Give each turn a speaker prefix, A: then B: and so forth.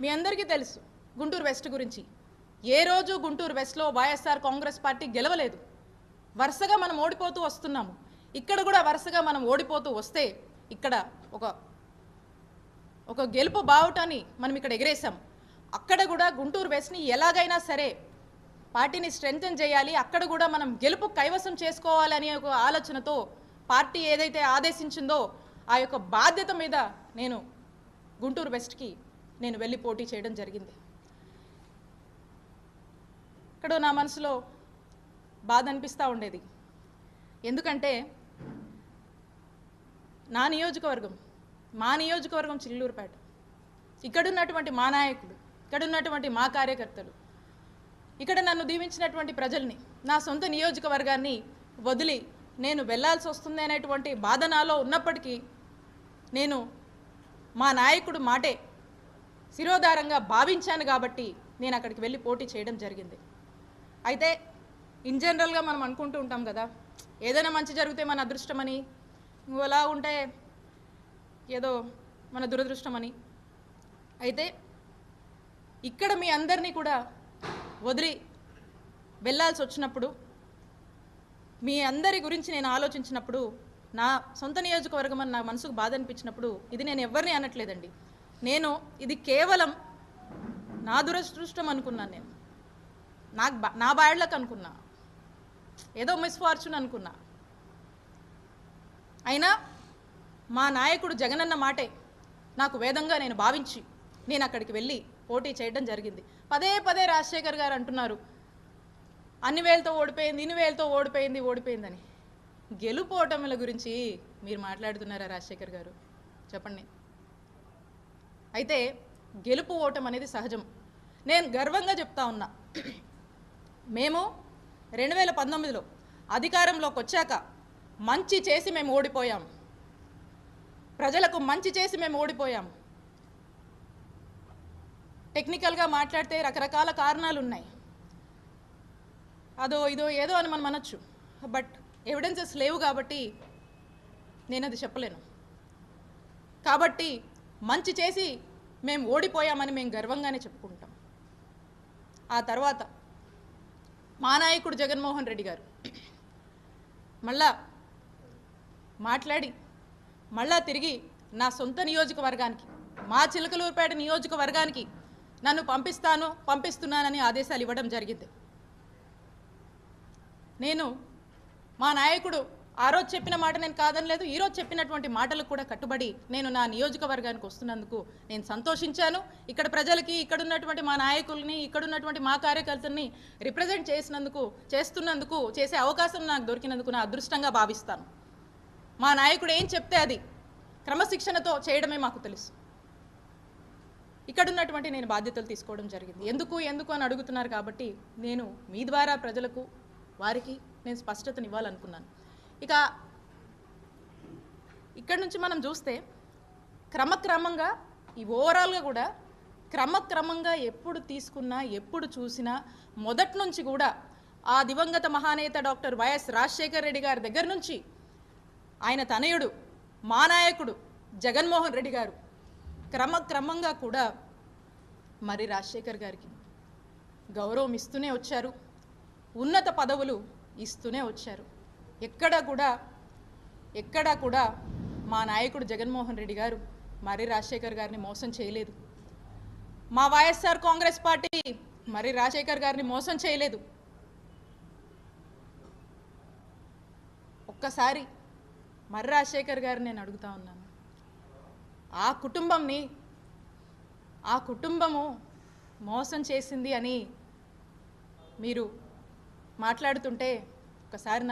A: మీ అందరికీ తెలుసు గుంటూరు వెస్ట్ గురించి. ఏ రోజు గుంటూరు వెస్ట్లో వైఎస్ఆర్ కాంగ్రెస్ పార్టీ గెలవలేదు. వరుసగా మనం ఓడిపోతూ వస్తున్నాము. ఇక్కడ కూడా వరుసగా మనం ఓడిపోతూ వస్తే ఇక్కడ ఒక ఒక గెలుపు బావుటాన్ని మనం ఇక్కడ ఎగరేసాం అక్కడ కూడా గుంటూరు వెస్ట్ని ఎలాగైనా సరే పార్టీని స్ట్రెంగ్తన్ చేయాలి అక్కడ కూడా మనం గెలుపు కైవసం చేసుకోవాలనే ఒక ఆలోచనతో పార్టీ ఏదైతే ఆదేశించిందో ఆ యొక్క బాధ్యత మీద నేను గుంటూరు వెస్ట్కి నేను వెళ్ళి పోటీ చేయడం జరిగింది. ఇక్కడ నా మనసులో బాధ అనిపిస్తూ ఉండేది. ఎందుకంటే నా నియోజకవర్గం మా నియోజకవర్గం చిల్లూరుపేట. ఇక్కడున్నటువంటి మా నాయకులు ఇక్కడున్నటువంటి మా కార్యకర్తలు ఇక్కడ నన్ను దీవించినటువంటి ప్రజల్ని నా సొంత నియోజకవర్గాన్ని వదిలి నేను వెళ్ళాల్సి వస్తుంది అనేటువంటి బాధ నాలో ఉన్నప్పటికీ నేను మా నాయకుడు మాటే శిరోధారంగా భావించాను కాబట్టి నేను అక్కడికి వెళ్ళి పోటీ చేయడం జరిగింది. అయితే ఇన్ జనరల్గా మనం అనుకుంటూ ఉంటాం కదా ఏదైనా మంచి జరిగితే మన అదృష్టమని ఎలా ఉంటే ఏదో మన దురదృష్టమని. అయితే ఇక్కడ మీ అందరినీ కూడా వదిలి వెళ్ళాల్సి వచ్చినప్పుడు మీ అందరి గురించి నేను ఆలోచించినప్పుడు నా సొంత నియోజకవర్గం అని నా మనసుకు బాధ అనిపించినప్పుడు ఇది నేను ఎవరిని అనట్లేదండి. నేను ఇది కేవలం నా దురదృష్టం అనుకున్నాను నేను. నాకు బా- నా బాడ్లకు అనుకున్నా. ఏదో మిస్ఫార్చ్యూన్ అనుకున్నా. అయినా మా నాయకుడు జగనన్న మాటే నాకు వేదంగా నేను భావించి నేను అక్కడికి వెళ్ళి పోటీ చేయడం జరిగింది. పదే పదే రాజశేఖర్ గారు అంటున్నారు అన్ని వేలతో ఓడిపోయింది ఇన్ని వేలతో ఓడిపోయింది ఓడిపోయిందని. గెలుపు గురించి మీరు మాట్లాడుతున్నారా రాజశేఖర్ గారు? చెప్పండి. అయితే గెలుపు ఓటం అనేది సహజం. నేను గర్వంగా చెప్తా ఉన్నా. మేము రెండు వేల పంతొమ్మిదిలో అధికారంలోకి వచ్చాక మంచి చేసి మేము ఓడిపోయాం. ప్రజలకు మంచి చేసి మేము ఓడిపోయాం. టెక్నికల్గా మాట్లాడితే రకరకాల కారణాలు ఉన్నాయి అదో ఇదో ఏదో అని మనం అనొచ్చు. బట్ ఎవిడెన్సెస్ లేవు కాబట్టి నేను అది చెప్పలేను. కాబట్టి మంచి చేసి మేము ఓడిపోయామని మేము గర్వంగానే చెప్పుకుంటాం. ఆ తర్వాత మా నాయకుడు జగన్మోహన్ రెడ్డి గారు మళ్ళా మాట్లాడి మళ్ళా తిరిగి నా సొంత నియోజకవర్గానికి మా చిలకలూరుపేట నియోజకవర్గానికి నన్ను పంపిస్తాను పంపిస్తున్నానని ఆదేశాలు ఇవ్వడం జరిగింది. నేను మా నాయకుడు ఆ రోజు చెప్పిన మాట నేను కాదనలేదు. ఈ రోజు చెప్పినటువంటి మాటలకు కూడా కట్టుబడి నేను నా నియోజకవర్గానికి వస్తున్నందుకు నేను సంతోషించాను. ఇక్కడ ప్రజలకి ఇక్కడ ఉన్నటువంటి మా నాయకుల్ని ఇక్కడ ఉన్నటువంటి మా కార్యకర్తల్ని రిప్రజెంట్ చేసినందుకు చేస్తున్నందుకు చేసే అవకాశం నాకు దొరికినందుకు నా అదృష్టంగా భావిస్తాను. మా నాయకుడు ఏం చెప్తే అది క్రమశిక్షణతో చేయడమే మాకు తెలుసు. ఇక్కడ ఉన్నటువంటి నేను బాధ్యతలు తీసుకోవడం జరిగింది. ఎందుకు ఎందుకు అని అడుగుతున్నారు కాబట్టి నేను మీ ద్వారా ప్రజలకు వారికి నేను స్పష్టతనివ్వాలనుకున్నాను ఇక ఇక్కడ నుంచి మనం చూస్తే క్రమక్రమంగా ఈ ఓవరాల్గా కూడా క్రమక్రమంగా ఎప్పుడు తీసుకున్నా ఎప్పుడు చూసినా మొదటి నుంచి కూడా ఆ దివంగత మహానేత డాక్టర్ వైఎస్ రాజశేఖర్ రెడ్డి గారి దగ్గర నుంచి ఆయన తనయుడు మా నాయకుడు జగన్మోహన్ రెడ్డి గారు క్రమక్రమంగా కూడా మరి రాజశేఖర్ గారికి గౌరవం ఇస్తూనే వచ్చారు ఉన్నత పదవులు ఇస్తూనే వచ్చారు. ఎక్కడ కూడా ఎక్కడా కూడా మా నాయకుడు జగన్మోహన్ రెడ్డి గారు మరి రాజశేఖర్ గారిని మోసం చేయలేదు. మా వైఎస్ఆర్ కాంగ్రెస్ పార్టీ మరి రాజశేఖర్ గారిని మోసం చేయలేదు. ఒక్కసారి మర్రి రాజశేఖర్ గారిని నేను అడుగుతా ఉన్నాను. ఆ కుటుంబంని ఆ కుటుంబము మోసం చేసింది అని మీరు మాట్లాడుతుంటే ఒకసారి